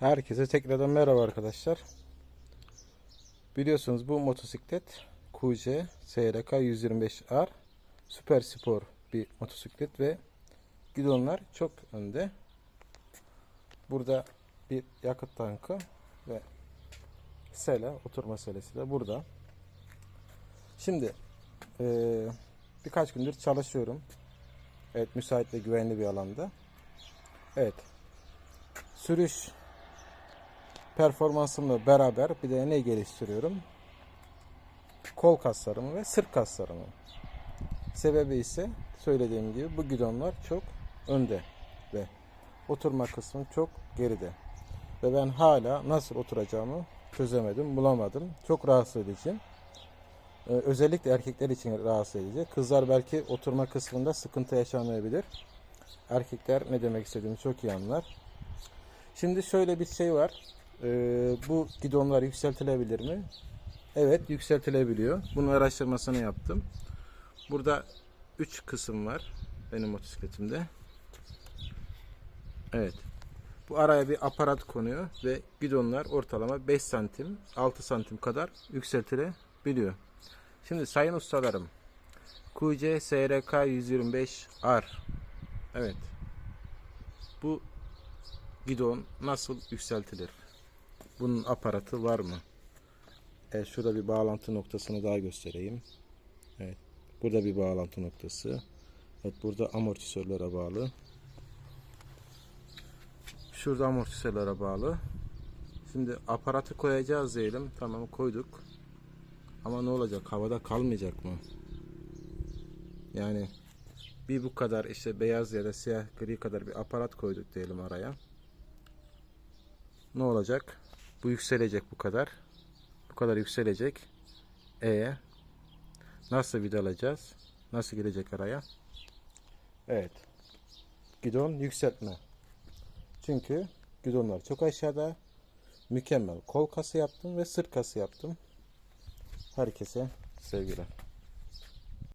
Herkese tekrardan merhaba arkadaşlar. Biliyorsunuz bu motosiklet QC SRK 125R süper spor bir motosiklet ve gidonlar çok önde. Burada bir yakıt tankı ve sele oturma selesi de burada. Şimdi eee, birkaç gündür çalışıyorum. Evet müsait ve güvenli bir alanda. Evet. Sürüş performansımla beraber bir de ne geliştiriyorum? Kol kaslarımı ve sırt kaslarımı. Sebebi ise söylediğim gibi bu gidonlar çok önde ve oturma kısmı çok geride. Ve ben hala nasıl oturacağımı çözemedim, bulamadım. Çok rahatsız edici. Ee, özellikle erkekler için rahatsız edici. Kızlar belki oturma kısmında sıkıntı yaşamayabilir. Erkekler ne demek istediğimi çok iyi anlar. Şimdi şöyle bir şey var. Ee, bu gidonlar yükseltilebilir mi? Evet yükseltilebiliyor. Bunun araştırmasını yaptım. Burada 3 kısım var benim motosikletimde. Evet. Bu araya bir aparat konuyor ve gidonlar ortalama 5 santim 6 santim kadar yükseltilebiliyor. Şimdi sayın ustalarım QC SRK 125R Evet. Bu gidon nasıl yükseltilir? Bunun aparatı var mı? Evet, şurada bir bağlantı noktasını daha göstereyim. Evet. Burada bir bağlantı noktası. Evet, burada amortisörlere bağlı. Şurada amortisörlere bağlı. Şimdi aparatı koyacağız diyelim. Tamam koyduk. Ama ne olacak? Havada kalmayacak mı? Yani bir bu kadar işte beyaz ya da siyah gri kadar bir aparat koyduk diyelim araya. Ne olacak? Bu yükselecek bu kadar. Bu kadar yükselecek. E nasıl vidalayacağız? Nasıl girecek araya? Evet. Gidon yükseltme. Çünkü gidonlar çok aşağıda. Mükemmel kol kası yaptım ve sırt kası yaptım. Herkese sevgiler.